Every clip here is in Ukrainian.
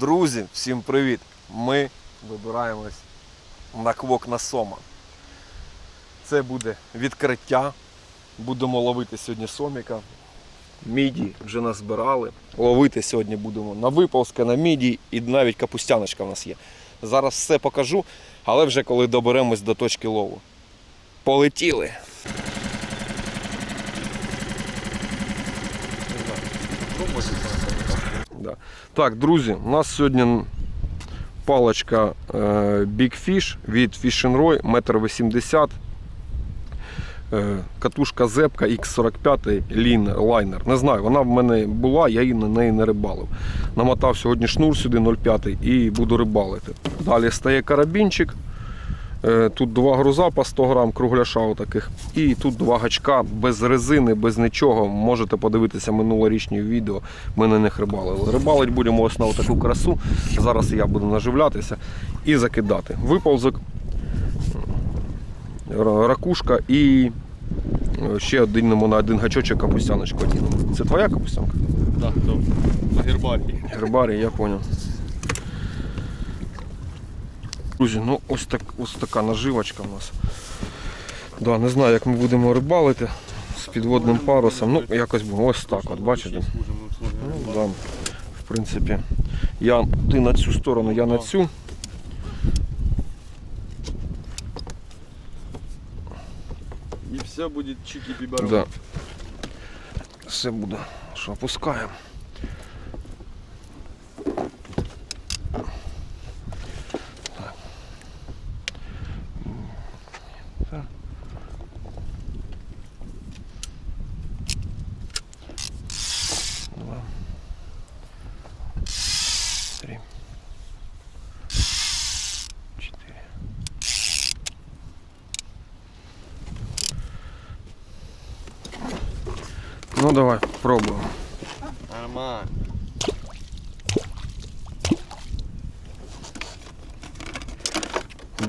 Друзі, всім привіт! Ми вибираємось на квок на сома. Це буде відкриття. Будемо ловити сьогодні соміка. Міді вже назбирали. Ловити сьогодні будемо на виползка, на міді і навіть капустяночка в нас є. Зараз все покажу, але вже коли доберемось до точки лову. Полетіли! Да. Так, друзі, у нас сьогодні паличка е, Big Fish від Fish Roy, 1,80 м. Е, катушка Зепка X45 лін, лайнер. Не знаю, вона в мене була, я її на неї не рибалив. Намотав сьогодні шнур сюди 0,5 і буду рибалити. Далі стає карабінчик. Е, Тут два груза по 100 грам кругляша отаких. І тут два гачка без резини, без нічого. Можете подивитися минулорічні відео. Ми на них рибалили. Рибалить будемо ось на таку красу. Зараз я буду наживлятися і закидати. Виползок, ракушка і е, ще один на один гачочок капустяночку одінемо. Це твоя капустянка? Так, то на гербарії. Гербарій, я зрозумів. Друзі, ну ось, так, ось така наживочка у нас. Да, не знаю, як ми будемо рибалити з підводним парусом. Ну, якось ось так, от бачите. Ну, да. В принципі, я, ти на цю сторону, я на цю. І все буде чики бібером. Да. Все буде. Що, опускаємо. Так. Так. Два. Три. Четыре. Ну давай, пробуємо. Нормально.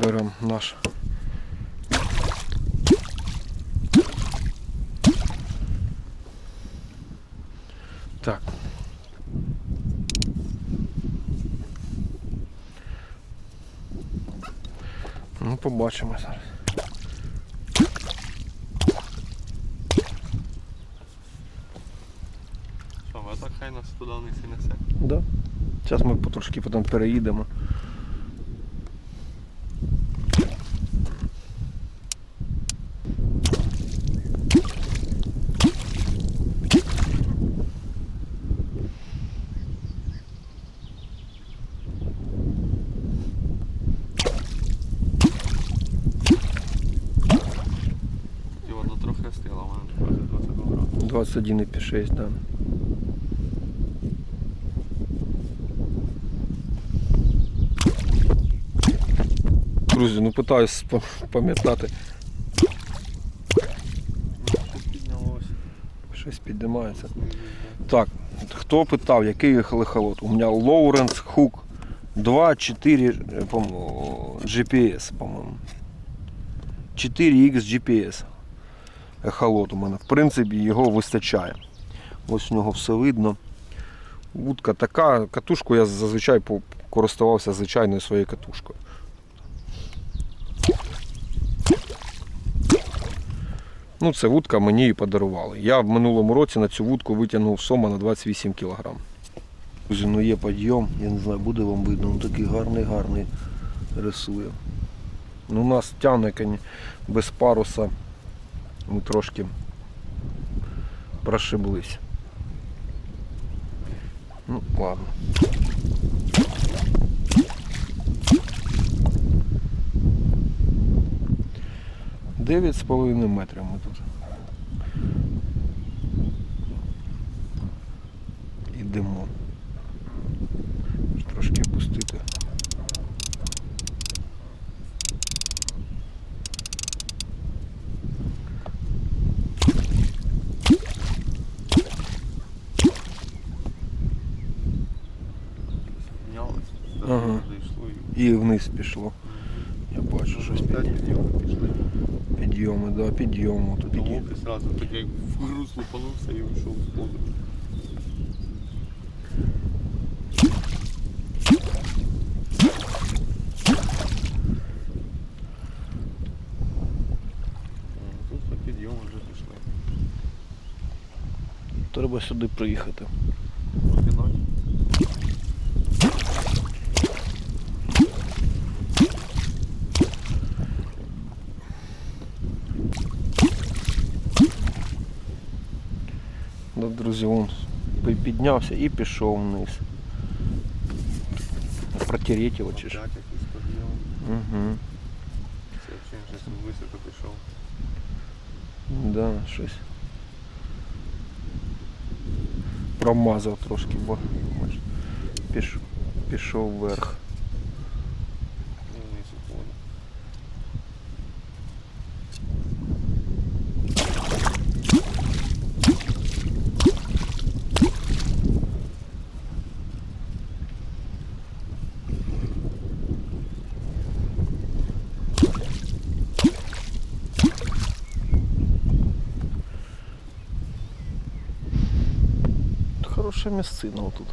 Беремо наш. Так. Ну, побачимо зараз. Що, а так хай нас туди вниз і несе. Да. Зараз ми потрошки потім переїдемо. І воно трохи остила, вона показує 22 градуси. 21,6, да. Друзі, ну питаюсь пам'ятати. Щось піднімається. Так, хто питав, який лихолот? У мене Lowrance Hook 2.4 е, GPS, по-моєму. 4X GPS. Ехолот у мене. В принципі, його вистачає. Ось у нього все видно. Вудка така, катушку я зазвичай користувався звичайною своєю катушкою. Ну, це вудка мені і подарували. Я в минулому році на цю вудку витягнув сома на 28 кг. Друзі, ну є підйом, я не знаю, буде вам видно, він такий гарний, гарний рисує. Ну, нас тягне без паруса. Ми трошки прошиблись. Ну, ладно. Дев'ять з половиною метрів ми тут. Ідемо. Трошки опустити. Ага. І вниз пішло. Я бачу, щось опять під підйоми, да, підйому. Тут і Волк одразу так як в русло палився і вийшов з воду. Тут по підйому вже пішли. Треба сюди приїхати. друзі, він пи- піднявся і пішов вниз. Протереть його чи що? Опять якийсь підйом. Угу. Це взагалі щось високо пішов. Да, щось. Промазав трошки, бо бач, піш, пішов вверх. Хороша місцина отут.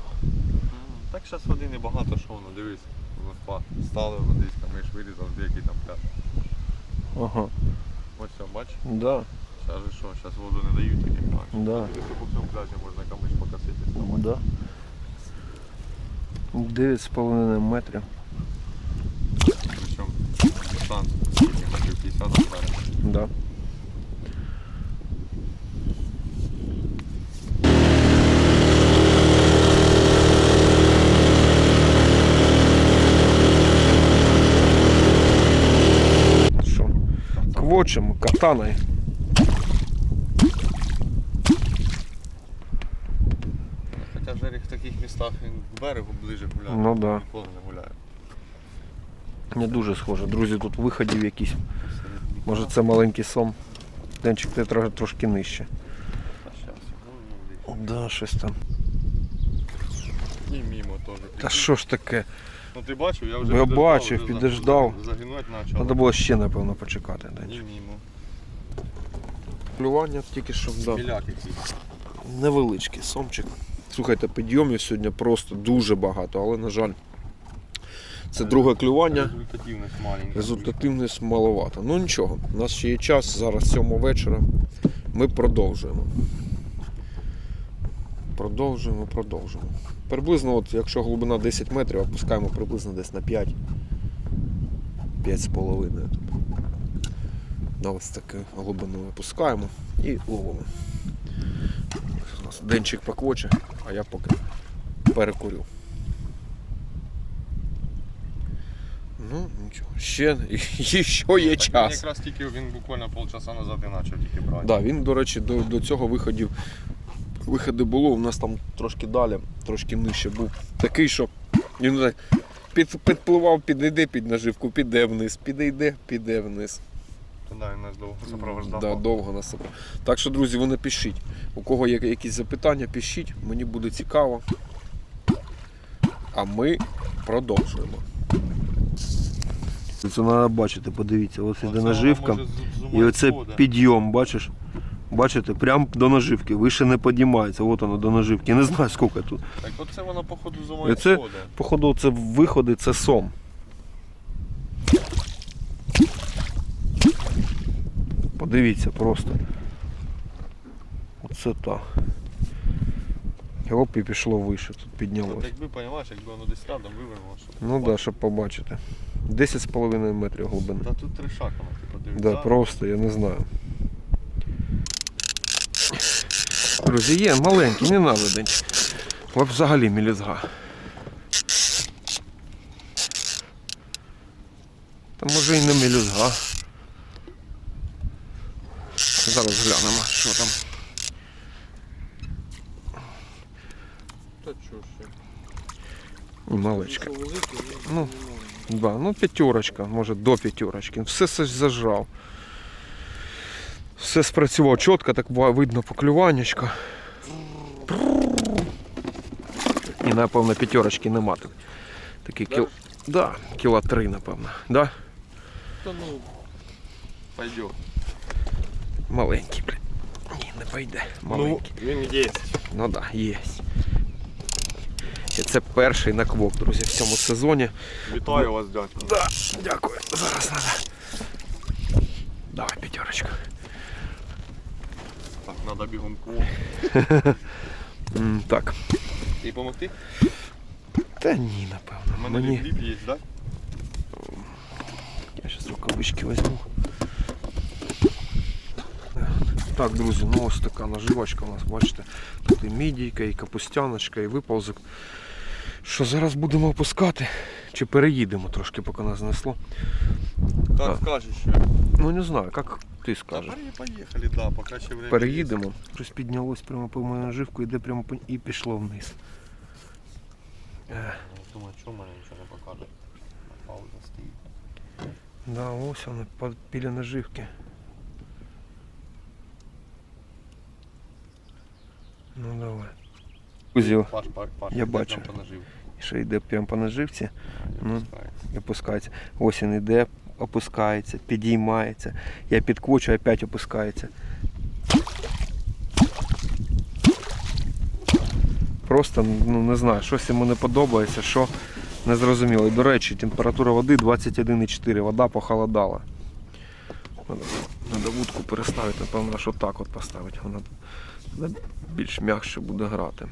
Так зараз води небагато, що воно, дивись. Воно впад. Стали водичка, ми ж вирізав, деякий там пляж. Ага. Ось все, бач? Да, Зараз же що, зараз воду не дають, так як раніше. да, Тільки по всьому пляжі можна камиш покосити. да. 9,5 метрів. Причому дистанцію, скільки метрів 50 амперів. Да. Що? Квочем, катаною. Хоча Жеріх в таких містах к берегу ближе гуляє. Ну да. Ніколи не гуляє. Не дуже схоже. Друзі, тут виходів якісь. Може це маленький сом. Денчик ти трошки нижче. Ну, ну, Да, щось там. І мімо теж. Та що ж таке? Ну ти бачив, я вже Я підождав, бачив, вже підождав. Загинати почав. Треба було ще, напевно, почекати. І Денчик. мімо. Клювання тільки що якийсь. невеличкий сомчик. Слухайте, підйомів сьогодні просто дуже багато, але, на жаль, це друге клювання. Результативність маленька. Результативність маловато. Ну нічого, у нас ще є час, зараз 7 вечора. Ми продовжуємо. Продовжуємо, продовжуємо. Приблизно, от, якщо глибина 10 метрів, опускаємо приблизно десь на 5. 5,5. На ось таку глибину опускаємо і ловимо. Денчик поквоче, а я поки перекурю. Ну, нічого. Ще, ще є Так час. Він якраз тільки він буквально полчаса назад і почав тільки брати. Да, він, до речі, до, до цього виходів. Виходи було, у нас там трошки далі, трошки нижче був. Такий, що він так під, підпливав, підійде під наживку, піде вниз, підійде, піде вниз. То да, він нас довго супроводжав. Да, довго нас супро- Так що, друзі, ви не пишіть. У кого є якісь запитання, пишіть, мені буде цікаво. А ми продовжуємо. Це треба бачити, подивіться, ось іде наживка. І оце підйом, бачиш? Бачите, прямо до наживки. Вище не піднімається. От воно до наживки. Не знаю скільки тут. Так оце воно походу за мною це-. Походу, це виходи, це сом. Подивіться просто. Оце так. Оп, і пішло вище, тут От піднялось. якби, розумієш, якби воно десь рядом вивернуло, щоб... Ну так, да, щоб побачити. 10,5 метрів глибини. Та тут три шака, ну, ти подивись. Да, просто, я не знаю. Друзі, є маленький, не надо взагалі мілізга. Та може і не мілізга. Зараз глянемо, що там. Та чого ще? Малечка. Ну, Да, ну п'ятерочка, може до п'ятерочки. Все все зажав. Все спрацював чітко, так видно поклюваннячко. І напевно п'ятерочки нема тут. Такий кіл. Да, кіла три, напевно. Да? Та ну... Пойдет. Маленький, блін. Ні, не пойде. Маленький. Ну, він є. Ну так, да, є. І це перший наквок, друзі, в цьому сезоні. Вітаю вас, дядько. Да, дякую. Зараз треба. Давай, п'ятерочка. Так, треба бігом. Так. І помогти? Та ні, напевно. У мене Мені... хліб є, так? Я зараз рукавички візьму. Так, друзі, ну ось така наживочка у нас, бачите. Тут і мідійка, і капустяночка, і виповзок. Що зараз будемо опускати? Чи переїдемо трошки, поки нас знесло? Так, Так. скажеш. Ну не знаю, як ти скажеш. парі поїхали, да, поки ще время Переїдемо. Щось піднялось прямо по мою наживку, іде прямо по... і пішло вниз. Е. Думаю, чому мене нічого не покаже. Пауза стоїть. Да, ось вони по- біля наживки. Ну давай. Друзі, Паш, паш, паш. Я бачу. прям по наживці. ще йде прямо по наживці Ну. Опускається. опускається. Ось він йде, опускається, підіймається. Я підкочу, опять опускається. Просто ну, не знаю, щось йому не подобається, що не зрозуміло. І, до речі, температура води 21,4, вода похолодала. Надо, надо вудку переставити, напевно, що так от поставити. Вона більш м'якше буде грати.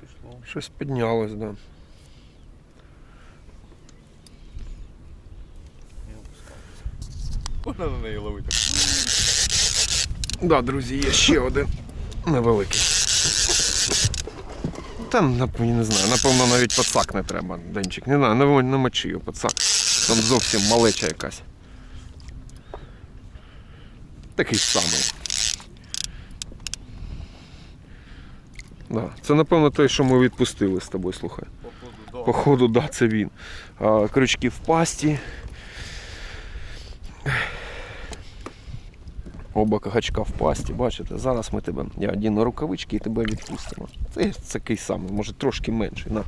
Пішло. Щось піднялось, да. Можна на неї ловити. Да, друзі, є ще один невеликий. Та нап- я не знаю, напевно навіть пацак не треба, Денчик. Не знаю, не, не мочи його пацак. Там зовсім малеча якась. Такий самий. Да. Це напевно той, що ми відпустили з тобою, слухай. Походу, да, це він. А, крючки в пасті. Оба кагачка в пасті, бачите, зараз ми тебе. Я одіну рукавички і тебе відпустимо. Це такий самий, може трошки менший. На.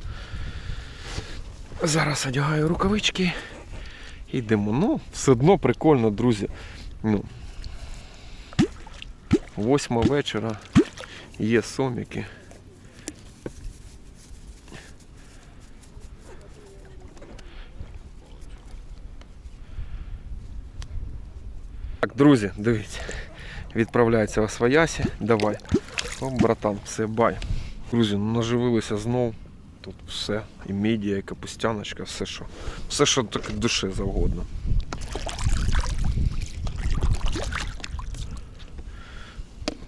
Зараз одягаю рукавички. і Йдемо. Ну, все одно прикольно, друзі. Ну, восьма вечора. Є соміки. Друзі, дивіться. Відправляється в Освоясі. Давай. О, братан, все, бай. Друзі, ну наживилися знов. Тут все. І мідія, і капустяночка, все що. Все, що таке душі завгодно.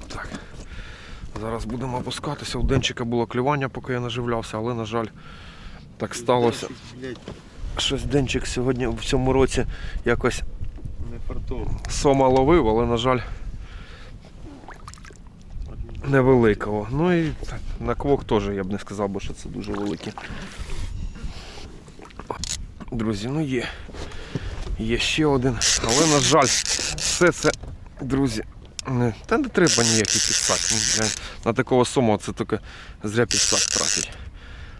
Так. Зараз будемо опускатися. У Денчика було клювання, поки я наживлявся, але, на жаль, так сталося. Щось Денчик сьогодні в цьому році якось. Сома ловив, але, на жаль, невеликого. Ну і на квок теж я б не сказав, би, що це дуже великі. Друзі, ну є. Є ще один. Але, на жаль, все це, друзі, не, та не треба ніякий підсак. Ну, На такого сома це тільки зря підсак тратить.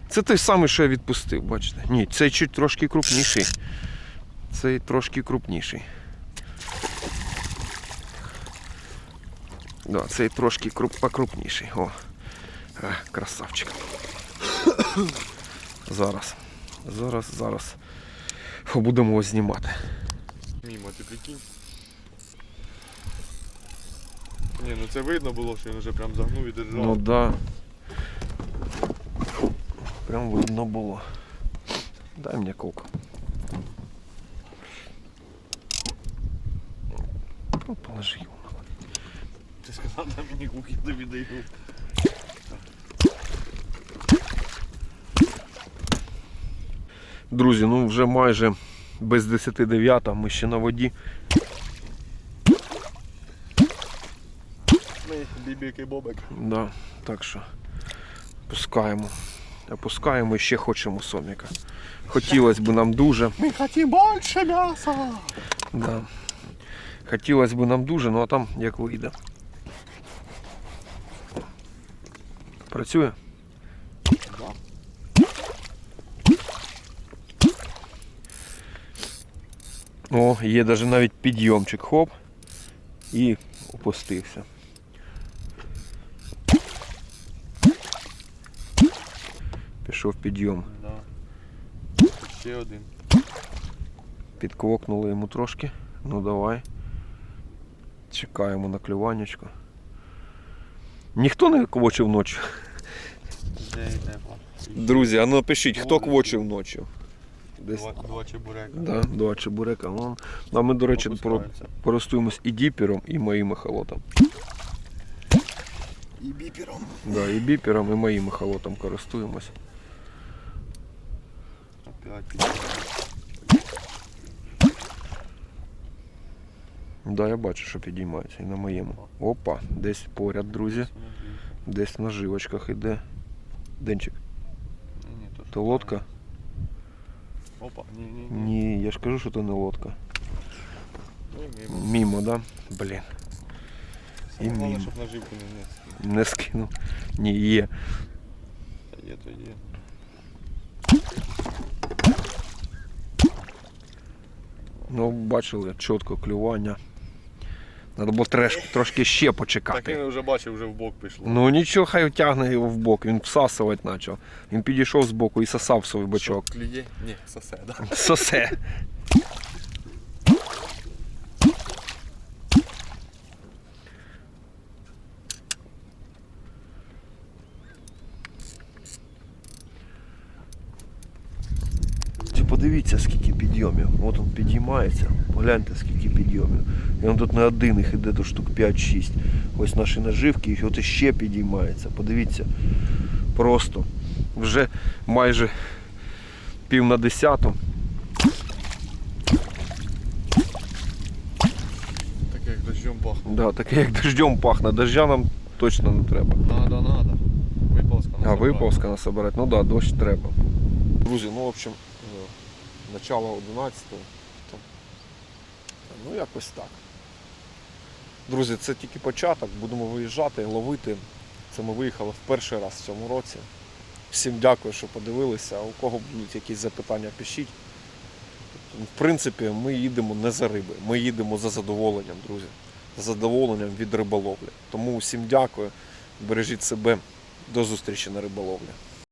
Це той самий, що я відпустив, бачите? Ні, цей чуть трошки крупніший. Цей трошки крупніший. Да, цей трошки круп, покрупніший. О, а, красавчик. зараз. Зараз, зараз. Фу, Будемо його знімати. Мімо, ти прикинь. Ні, ну це видно було, що він вже прям загнув і держав. Ну да. Прям видно було. Дай мені колку. Положи його. Ти сказав, на мені куки тобі даю. Друзі, ну вже майже без 10-9, ми ще на воді. Ми бібік і бобик. Да, так що пускаємо. Опускаємо і ще хочемо соміка. Хотілося б нам дуже. Ми хочемо більше м'яса. Да. Хотілося б нам дуже, ну а там як вийде. Працює? О, є навіть навіть підйомчик, хоп. І опустився. Пішов підйом. Да. Ще один. Підквокнули йому трошки. Ну давай. Чекаємо на клюванечко. Ніхто не квочив ночі. Де йде? Друзі, а ну напишіть, хто квочив ночі. Десь. Два, два чебурека. Да, два чебурека. Вон. А ми, до речі, про, Опускаються. користуємось і діпером, і моїм ехолотом. І біпером. Да, і біпером, і моїм ехолотом користуємось. Опять піде. Да, я бачу, що підіймається і на моєму. Опа, десь поряд, друзі. Десь в наживочках іде. Денчик, Ні, ні, то, то лодка? Опа, ні, ні, ні. Ні, я ж кажу, що то не лодка. Ну, мимо. Мімо, да? Блін, Саме і головне, мимо. щоб наживку не нести. не скинув. Ні, є. Та є, то є. Ну, бачили, чітко клювання. Треба було треш, трошки ще почекати. Так він вже бачив, вже в бок пішло. Ну нічого, хай тягне його в бок, він всасувати почав. Він підійшов з боку і сосав свій бочок. Що? Ні, сосе, да. Сосе. Чи подивіться, скільки підйомів. От він підіймається. Погляньте, скільки підйомів. І він тут не один, їх іде до штук 5-6. Ось наші наживки, і от іще підіймається. Подивіться. Просто вже майже пів на десяту. Так як дощом пахне. Да, таке як дождем пахне. Дождя нам точно не треба. Надо, надо. Виползка на А виповзка нас собирати, ну так, да, дощ треба. Друзі, ну в общем, начало 11-го. Ну якось так. Друзі, це тільки початок, будемо виїжджати, ловити. Це ми виїхали в перший раз в цьому році. Всім дякую, що подивилися. У кого будуть якісь запитання, пишіть. В принципі, ми їдемо не за риби, ми їдемо за задоволенням, друзі. За задоволенням від риболовлі. Тому всім дякую. Бережіть себе. До зустрічі на риболовлі.